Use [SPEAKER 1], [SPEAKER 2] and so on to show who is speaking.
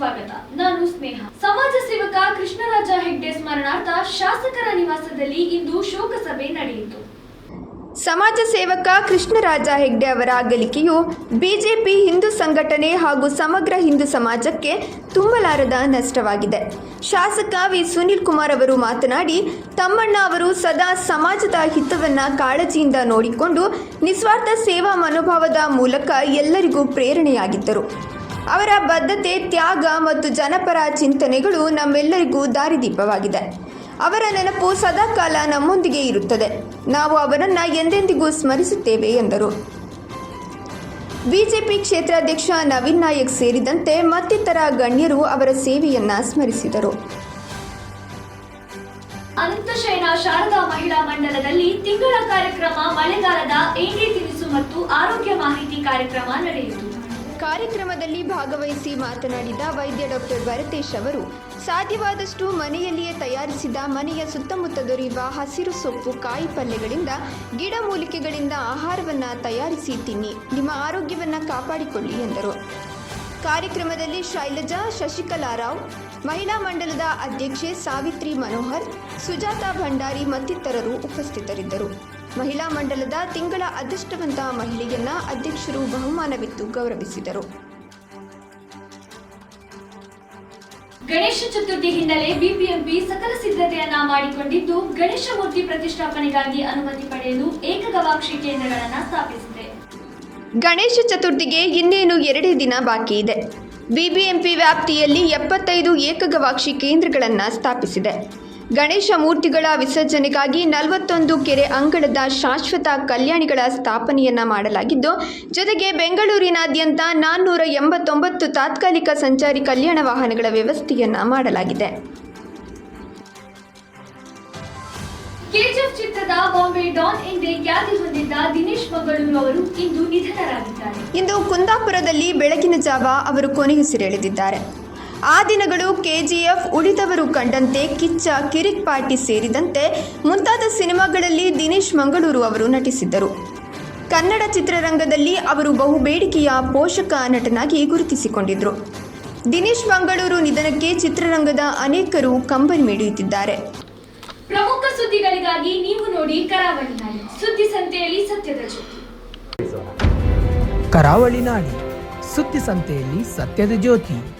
[SPEAKER 1] ಸ್ವಾಗತ. ನಾನು ಸ್ನೇಹ. ಸಮಾಜ ಸೇವಕ ಕೃಷ್ಣರಾಜ ಹೆಗ್ಡೆ ಸ್ಮರಣಾರ್ಥ ಶಾಸಕರ ನಿವಾಸದಲ್ಲಿ ಇಂದು ಶೋಕ ಸಭೆ ನಡೆಯಿತು.
[SPEAKER 2] ಸಮಾಜ ಸೇವಕ ಕೃಷ್ಣರಾಜ ಹೆಗ್ಡೆ ಅವರ ಅಗಲಿಕೆಯು ಬಿಜೆಪಿ ಹಿಂದೂ ಸಂಘಟನೆ ಹಾಗೂ ಸಮಗ್ರ ಹಿಂದೂ ಸಮಾಜಕ್ಕೆ ತುಂಬಲಾರದ ನಷ್ಟವಾಗಿದೆ. ಶಾಸಕ ವಿ ಸುನೀಲ್ ಕುಮಾರ್ ಅವರು ಮಾತನಾಡಿ, ತಮ್ಮಣ್ಣ ಅವರು ಸದಾ ಸಮಾಜದ ಹಿತವನ್ನು ಕಾಳಜಿಯಿಂದ ನೋಡಿಕೊಂಡು ನಿಸ್ವಾರ್ಥ ಸೇವಾ ಮನೋಭಾವದ ಮೂಲಕ ಎಲ್ಲರಿಗೂ ಪ್ರೇರಣೆಯಾಗಿದ್ದರು. ಅವರ ಬದ್ಧತೆ, ತ್ಯಾಗ ಮತ್ತು ಜನಪರ ಚಿಂತನೆಗಳು ನಮ್ಮೆಲ್ಲರಿಗೂ ದಾರಿದೀಪವಾಗಿದೆ. ಅವರ ನೆನಪು ಸದಾಕಾಲ ನಮ್ಮೊಂದಿಗೆ ಇರುತ್ತದೆ. ನಾವು ಅವರನ್ನು ಎಂದೆಂದಿಗೂ ಸ್ಮರಿಸುತ್ತೇವೆ ಎಂದರು. ಬಿಜೆಪಿ ಕ್ಷೇತ್ರಾಧ್ಯಕ್ಷ ನವೀನ್ ನಾಯಕ್ ಸೇರಿದಂತೆ ಮತ್ತಿತರ ಗಣ್ಯರು ಅವರ ಸೇವೆಯನ್ನ ಸ್ಮರಿಸಿದರು.
[SPEAKER 1] ಅನಂತಶಯನ ಶಾರದಾ ಮಹಿಳಾ ಮಂಡಲದಲ್ಲಿ ತಿಂಗಳ ಕಾರ್ಯಕ್ರಮ, ಮಳೆಗಾಲದ ಏಂಡಿ ತಿನಿಸು ಮತ್ತು ಆರೋಗ್ಯ ಮಾಹಿತಿ ಕಾರ್ಯಕ್ರಮ ನಡೆಯಿತು.
[SPEAKER 2] ಕಾರ್ಯಕ್ರಮದಲ್ಲಿ ಭಾಗವಹಿಸಿ ಮಾತನಾಡಿದ ವೈದ್ಯ ಡಾಕ್ಟರ್ ಭರತೇಶ್ ಅವರು, ಸಾಧ್ಯವಾದಷ್ಟು ಮನೆಯಲ್ಲಿಯೇ ತಯಾರಿಸಿದ ಮನೆಯ ಸುತ್ತಮುತ್ತ ದೊರೆಯುವ ಹಸಿರು ಸೊಪ್ಪು, ಕಾಯಿ ಪಲ್ಯಗಳಿಂದ ಗಿಡಮೂಲಿಕೆಗಳಿಂದ ಆಹಾರವನ್ನು ತಯಾರಿಸಿ ತಿನ್ನಿ ನಿಮ್ಮ ಆರೋಗ್ಯವನ್ನು ಕಾಪಾಡಿಕೊಳ್ಳಿ ಎಂದರು. ಕಾರ್ಯಕ್ರಮದಲ್ಲಿ ಶೈಲಜಾ, ಶಶಿಕಲಾ ರಾವ್, ಮಹಿಳಾ ಮಂಡಲದ ಅಧ್ಯಕ್ಷೆ ಸಾವಿತ್ರಿ ಮನೋಹರ್, ಸುಜಾತಾ ಭಂಡಾರಿ ಮತ್ತಿತರರು ಉಪಸ್ಥಿತರಿದ್ದರು. ಮಹಿಳಾ ಮಂಡಲದ ತಿಂಗಳ ಅದೃಷ್ಟವಂತ ಮಹಿಳೆಯನ್ನ ಅಧ್ಯಕ್ಷರು ಬಹುಮಾನವಿತ್ತು ಗೌರವಿಸಿದರು.
[SPEAKER 1] ಗಣೇಶ ಚತುರ್ಥಿ ಹಿನ್ನೆಲೆ ಬಿಬಿಎಂಪಿ ಸಕಲ ಸಿದ್ಧತೆಯನ್ನ ಮಾಡಿಕೊಂಡಿದ್ದು ಗಣೇಶ ಮೂರ್ತಿ ಪ್ರತಿಷ್ಠಾಪನೆಗಾಗಿ ಅನುಮತಿ ಪಡೆಯಲು ಏಕಗವಾಕ್ಷಿ ಕೇಂದ್ರಗಳನ್ನು ಸ್ಥಾಪಿಸಿದೆ.
[SPEAKER 2] ಗಣೇಶ ಚತುರ್ಥಿಗೆ ಇನ್ನೇನು ಎರಡೇ ದಿನ ಬಾಕಿ ಇದೆ. ಬಿಬಿಎಂಪಿ ವ್ಯಾಪ್ತಿಯಲ್ಲಿ ಎಪ್ಪತ್ತೈದು ಏಕಗವಾಕ್ಷಿ ಕೇಂದ್ರಗಳನ್ನು ಸ್ಥಾಪಿಸಿದೆ. ಗಣೇಶ ಮೂರ್ತಿಗಳ ವಿಸರ್ಜನೆಗಾಗಿ ನಲವತ್ತೊಂದು ಕೆರೆ ಅಂಗಳದ ಶಾಶ್ವತ ಕಲ್ಯಾಣಿಗಳ ಸ್ಥಾಪನೆಯನ್ನ ಮಾಡಲಾಗಿದ್ದು ಜೊತೆಗೆ ಬೆಂಗಳೂರಿನಾದ್ಯಂತ ನಾನ್ನೂರ ಎಂಬತ್ತೊಂಬತ್ತು ತಾತ್ಕಾಲಿಕ ಸಂಚಾರಿ ಕಲ್ಯಾಣ ವಾಹನಗಳ ವ್ಯವಸ್ಥೆಯನ್ನ ಮಾಡಲಾಗಿದೆ.
[SPEAKER 1] ಕೆಜಿಎಫ್ ಚಿತ್ರದ ಬಾಂಬೆ ಡಾನ್ ಎಂದೇ ಖ್ಯಾತಿ ಹೊಂದಿದ್ದ ದಿನೇಶ್ ಮಂಗಳೂರು ಅವರು ಇಂದು ನಿಧನರಾಗಿದ್ದಾರೆ.
[SPEAKER 2] ಇಂದು ಕುಂದಾಪುರದಲ್ಲಿ ಬೆಳಗಿನ ಜಾವ ಅವರು ಕೊನೆಯುಸಿರೆಳೆದಿದ್ದಾರೆ ಆ ದಿನಗಳು ಕೆಜಿಎಫ್ ಉಳಿದವರು ಕಂಡಂತೆ ಕಿಚ್ಚ ಕಿರಿಕ್ ಪಾರ್ಟಿ ಸೇರಿದಂತೆ ಮುಂತಾದ ಸಿನಿಮಾಗಳಲ್ಲಿ ದಿನೇಶ್ ಮಂಗಳೂರು ಅವರು ನಟಿಸಿದ್ದರು. ಕನ್ನಡ ಚಿತ್ರರಂಗದಲ್ಲಿ ಅವರು ಬಹುಬೇಡಿಕೆಯ ಪೋಷಕ ನಟನಾಗಿ ಗುರುತಿಸಿಕೊಂಡಿದ್ದರು ದಿನೇಶ್ ಮಂಗಳೂರು ನಿಧನಕ್ಕೆ ಚಿತ್ರರಂಗದ ಅನೇಕರು ಕಂಬನಿ ಮಿಡಿಯುತ್ತಿದ್ದಾರೆ.
[SPEAKER 1] ಪ್ರಮುಖ ಸುದ್ದಿಗಳಿಗಾಗಿ ನೀವು ನೋಡಿ ಕರಾವಳಿ ನಾಡಿ. ಸುದ್ದಿ ಸಂತೆಯಲ್ಲಿ ಸತ್ಯದ ಜ್ಯೋತಿ.
[SPEAKER 3] ಕರಾವಳಿ ನಾಡಿ. ಸುದ್ದಿ ಸಂತೆಯಲ್ಲಿ ಸತ್ಯದ ಜ್ಯೋತಿ.